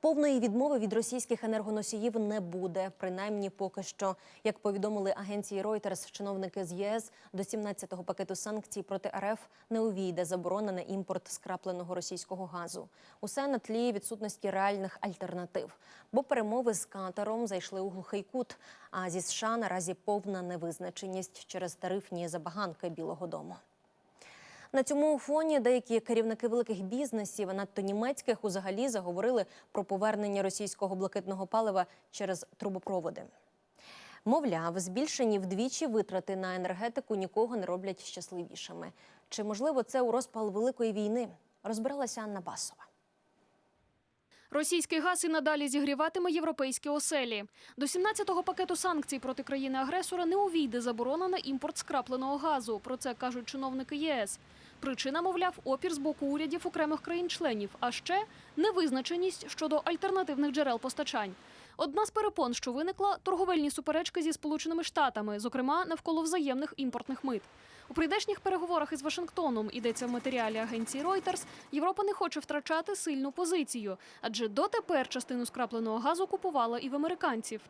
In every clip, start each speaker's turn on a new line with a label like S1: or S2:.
S1: Повної відмови від російських енергоносіїв не буде, принаймні поки що. Як повідомили агенції Reuters, чиновники з ЄС до 17-го пакету санкцій проти РФ не увійде заборона на імпорт скрапленого російського газу. Усе на тлі відсутності реальних альтернатив. Бо перемови з Катаром зайшли у глухий кут. А зі США наразі повна невизначеність через тарифні забаганки Білого Дому. На цьому фоні деякі керівники великих бізнесів, надто німецьких, узагалі заговорили про повернення російського блакитного палива через трубопроводи. Мовляв, збільшені вдвічі витрати на енергетику нікого не роблять щасливішими. Чи можливо це у розпал великої війни? Розбиралася Анна Басова.
S2: Російський газ і надалі зігріватиме європейські оселі. До 17-го пакету санкцій проти країни-агресора не увійде заборона на імпорт скрапленого газу. Про це кажуть чиновники ЄС. Причина, мовляв, опір з боку урядів окремих країн-членів, а ще невизначеність щодо альтернативних джерел постачань. Одна з перепон, що виникла, торговельні суперечки зі Сполученими Штатами, зокрема навколо взаємних імпортних мит. У прийдешніх переговорах із Вашингтоном йдеться в матеріалі агенції Reuters, Європа не хоче втрачати сильну позицію, адже дотепер частину скрапленого газу купувала і в американців.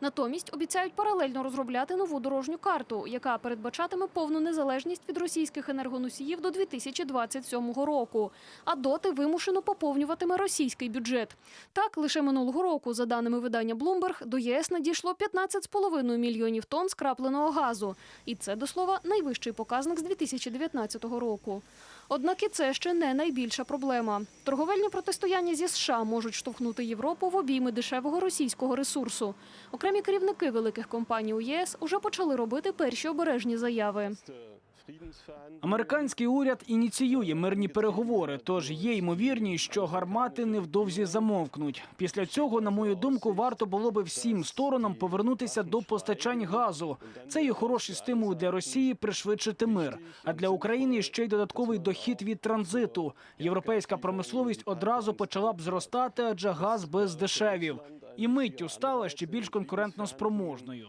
S2: Натомість обіцяють паралельно розробляти нову дорожню карту, яка передбачатиме повну незалежність від російських енергоносіїв до 2027 року. А доти вимушено поповнюватиме російський бюджет. Так, лише минулого року, за даними видання Bloomberg, до ЄС надійшло 15,5 мільйонів тонн скрапленого газу. І це, до слова, найвищий показник з 2019 року. Однак і це ще не найбільша проблема. Торговельні протистояння зі США можуть штовхнути Європу в обійми дешевого російського ресурсу. Окремі керівники великих компаній у ЄС уже почали робити перші обережні заяви.
S3: Американський уряд ініціює мирні переговори, тож є ймовірність, що гармати невдовзі замовкнуть. Після цього, на мою думку, варто було би всім сторонам повернутися до постачань газу. Це є хороший стимул для Росії пришвидшити мир. А для України ще й додатковий дохід від транзиту. Європейська промисловість одразу почала б зростати, адже газ без дешевів. І миттю стала ще більш конкурентно спроможною.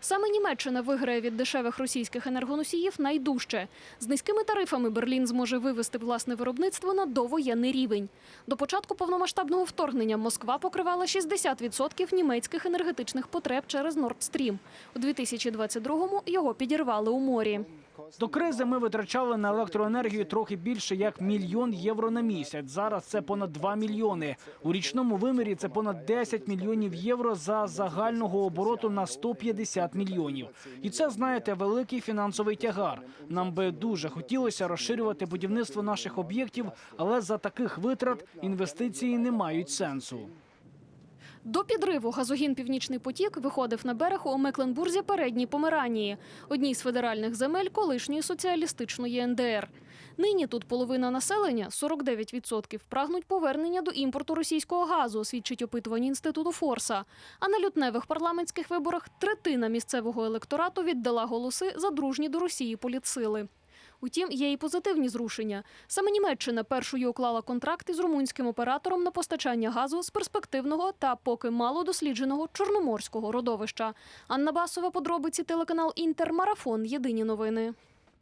S2: Саме Німеччина виграє від дешевих російських енергоносіїв найдужче. З низькими тарифами Берлін зможе вивести власне виробництво на довоєнний рівень. До початку повномасштабного вторгнення Москва покривала 60% німецьких енергетичних потреб через Nord Stream. У 2022-му його підірвали у морі.
S3: До кризи ми витрачали на електроенергію трохи більше як мільйон євро на місяць. Зараз це понад 2 мільйони. У річному вимірі це понад 10 мільйонів євро за загального обороту на 150 мільйонів. І це знаєте великий фінансовий тягар. Нам би дуже хотілося розширювати будівництво наших об'єктів, але за таких витрат інвестиції не мають сенсу.
S2: До підриву газогін Північний потік виходив на берег у Мекленбурзі передній Померанії, одній з федеральних земель колишньої соціалістичної НДР. Нині тут половина населення 49%, прагнуть повернення до імпорту російського газу, свідчить опитування інституту Форса. А на лютневих парламентських виборах третина місцевого електорату віддала голоси за дружні до Росії політсили. Утім, є і позитивні зрушення. Саме Німеччина першою уклала контракти з румунським оператором на постачання газу з перспективного та поки мало дослідженого чорноморського родовища. Анна Басова, подробиці телеканал Інтер, марафон. Єдині новини.